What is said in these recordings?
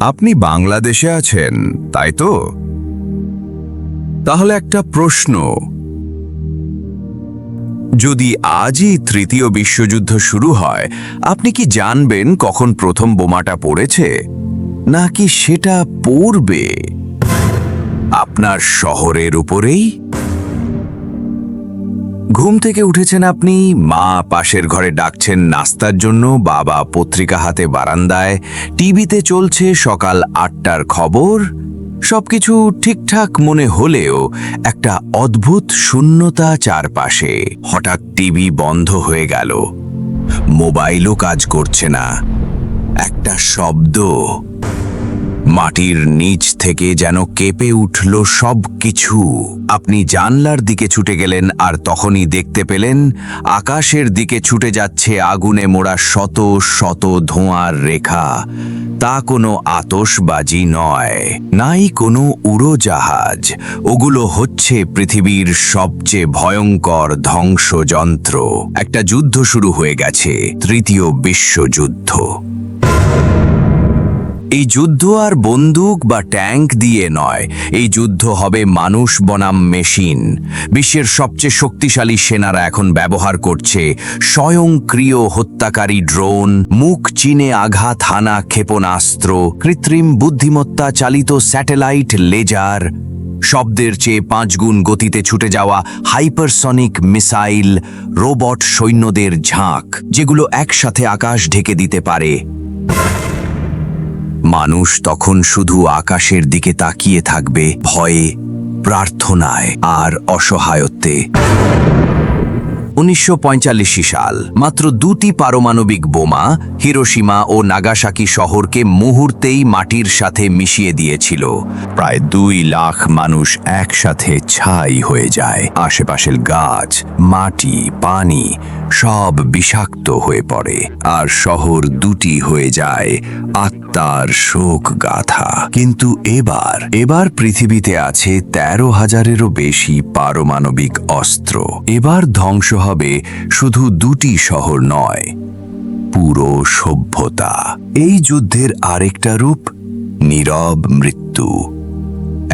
আপনি বাংলাদেশে আছেন, তাই তো? তাহলে একটা প্রশ্ন। যদি আজই তৃতীয় বিশ্বযুদ্ধ শুরু হয়, আপনি কি জানবেন কখন প্রথম বোমাটা পড়েছে? নাকি সেটা পড়বে? আপনার শহরের উপরেই? ঘুম থেকে উঠেছেন আপনি, মা পাশের ঘরে ডাকছেন নাস্তার জন্য, বাবা পত্রিকা হাতে বারান্দায়, টিভিতে চলছে সকাল আটটার খবর। সবকিছু ঠিকঠাক মনে হলেও একটা অদ্ভুত শূন্যতা চারপাশে হঠাৎ টিভি বন্ধ হয়ে গেল। মোবাইলও কাজ করছে না। একটা শব্দ মাটির নিচ থেকে যেন কেঁপে উঠল সব কিছু আপনি জানলার দিকে ছুটে গেলেন আর তখনই দেখতে পেলেন আকাশের দিকে ছুটে যাচ্ছে আগুনে মোড়া শত শত ধোঁয়ার রেখা। তা কোনো আতসবাজি নয়, নাই কোনো উড়োজাহাজ। ওগুলো হচ্ছে পৃথিবীর সবচেয়ে ভয়ঙ্কর ধ্বংসযন্ত্র। একটা যুদ্ধ শুরু হয়ে গেছে, তৃতীয় বিশ্বযুদ্ধ। এই যুদ্ধ আর বন্দুক বা ট্যাঙ্ক দিয়ে নয়। এই যুদ্ধ হবে মানুষ বনাম মেশিন। বিশ্বের সবচেয়ে শক্তিশালী সেনারা এখন ব্যবহার করছে স্বয়ংক্রিয় হত্যাকারী ড্রোন, মুখ চিনে আঘাত হানা ক্ষেপণাস্ত্র, কৃত্রিম বুদ্ধিমত্তা চালিত স্যাটেলাইট লেজার, শব্দের চেয়ে পাঁচগুণ গতিতে ছুটে যাওয়া হাইপারসনিক মিসাইল, রোবট সৈন্যদের ঝাঁক, যেগুলো একসাথে আকাশ ঢেকে দিতে পারে। মানুষ তখন শুধু আকাশের দিকে তাকিয়ে থাকবে ভয়ে প্রার্থনায় আর অসহায়ত্বে। উনিশশো সাল, মাত্র দুটি পারমাণবিক বোমা হিরোসীমা ও নাগাসাকি শহরকে মুহূর্তেই মাটির সাথে মিশিয়ে দিয়েছিল। প্রায় দুই লাখ মানুষ একসাথে ছাই হয়ে যায়। আশেপাশের গাছ, মাটি, পানি সব বিষাক্ত হয়ে পড়ে আর শহর দুটি হয়ে যায় আত্মার শোক গাথা কিন্তু এবার এবার পৃথিবীতে আছে তেরো হাজারেরও বেশি পারমাণবিক অস্ত্র। এবার ধ্বংস হবে শুধু দুটি শহর নয়, পুরো সভ্যতা। এই যুদ্ধের আরেকটা রূপ, নীরব মৃত্যু।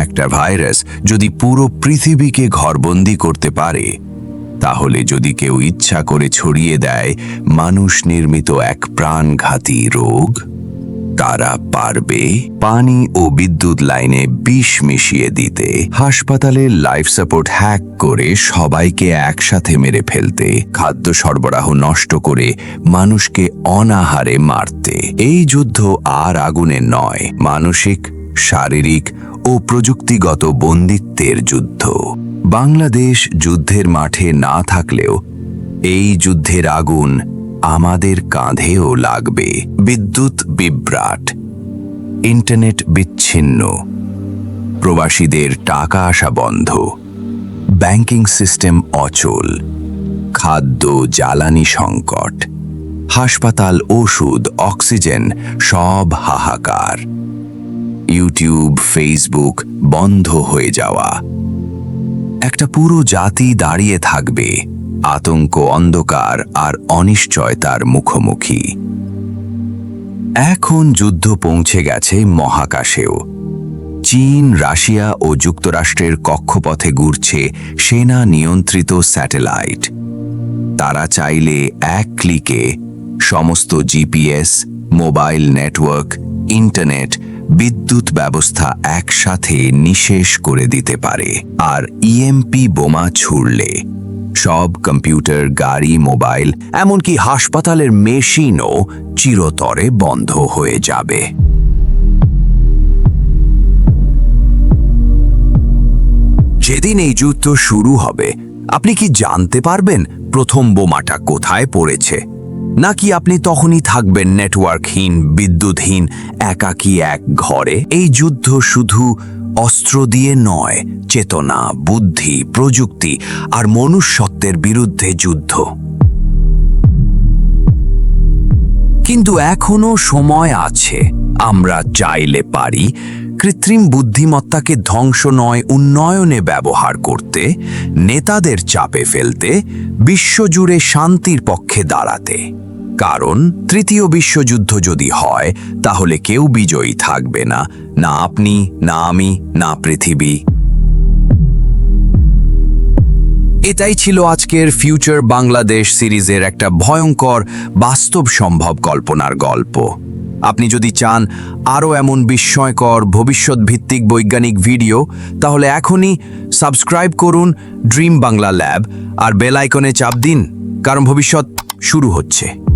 একটা ভাইরাস যদি পুরো পৃথিবীকে ঘরবন্দি করতে পারে, তাহলে যদি কেউ ইচ্ছা করে ছড়িয়ে দেয়, মানুষ নির্মিত এক প্রাণঘাতী রোগ। তারা পারবে পানি ও বিদ্যুৎ লাইনে বিষ মিশিয়ে দিতে। হাসপাতালে লাইফ সাপোর্ট হ্যাক করে সবাইকে একসাথে মেরে ফেলতে, খাদ্য সরবরাহ নষ্ট করে মানুষকে অনাহারে মারতে। এই যুদ্ধ আর আগুনে নয়, মানসিক, শারীরিক ও প্রযুক্তিগত বন্দিত্বের যুদ্ধ। বাংলাদেশ যুদ্ধের মাঠে না থাকলেও এই যুদ্ধের আগুন আমাদের কাঁধেও লাগবে। বিদ্যুৎ বিভ্রাট। ইন্টারনেট বিচ্ছিন্ন। প্রবাসীদের টাকা আসা বন্ধ। ব্যাংকিং সিস্টেম অচল। খাদ্য জ্বালানি সংকট। হাসপাতাল, ওষুধ, অক্সিজেন সব হাহাকার। ইউটিউব, ফেসবুক বন্ধ হয়ে যাওয়া। একটা পুরো জাতি দাঁড়িয়ে থাকবে। আতঙ্ক, অন্ধকার আর অনিশ্চয়তার মুখোমুখি। এখন যুদ্ধ পৌঁছে গেছে মহাকাশেও। চীন, রাশিয়া ও যুক্তরাষ্ট্রের কক্ষপথে ঘুরছে সেনা নিয়ন্ত্রিত স্যাটেলাইট। তারা চাইলে এক ক্লিকে সমস্ত জিপিএস, মোবাইল নেটওয়ার্ক, ইন্টারনেট, বিদ্যুৎ ব্যবস্থা একসাথে নিশেষ করে দিতে পারে। আর ইএমপি বোমা ছুড়লে সব কম্পিউটার, গাড়ি, মোবাইল, এমনকি হাসপাতালের মেশিনও চিরতরে বন্ধ হয়ে যাবে। যেদিন এই যুদ্ধ শুরু হবে, আপনি কি জানতে পারবেন প্রথম বোমাটা কোথায় পড়েছে? নাকি আপনি তখনই থাকবেন নেটওয়ার্কহীন, বিদ্যুৎহীন, একাকী এক ঘরে? এই যুদ্ধ শুধু অস্ত্র দিয়ে নয়, চেতনা, বুদ্ধি, প্রযুক্তি আর মনুষ্যত্বের বিরুদ্ধে যুদ্ধ। কিন্তু এখনও সময় আছে, আমরা চাইলে পারি কৃত্রিম বুদ্ধিমত্তাকে ধ্বংস নয়, উন্নয়নে ব্যবহার করতে, নেতাদের চাপে ফেলতে, বিশ্বজুড়ে শান্তির পক্ষে দাঁড়াতে। কারণ তৃতীয় বিশ্বযুদ্ধ যদি হয়, তাহলে কেউ বিজয়ী থাকবে না না আপনি, না আমি, না পৃথিবী। এটাই ছিল আজকের ফিউচার বাংলাদেশ সিরিজের একটা ভয়ঙ্কর, বাস্তব সম্ভব কল্পনার গল্প। আপনি যদি চান আরও এমন বিস্ময়কর ভবিষ্যৎ ভিত্তিক বৈজ্ঞানিক ভিডিও, তাহলে এখনই সাবস্ক্রাইব করুন ড্রিম বাংলা ল্যাব আর বেল আইকনে চাপ দিন, কারণ ভবিষ্যৎ শুরু হচ্ছে।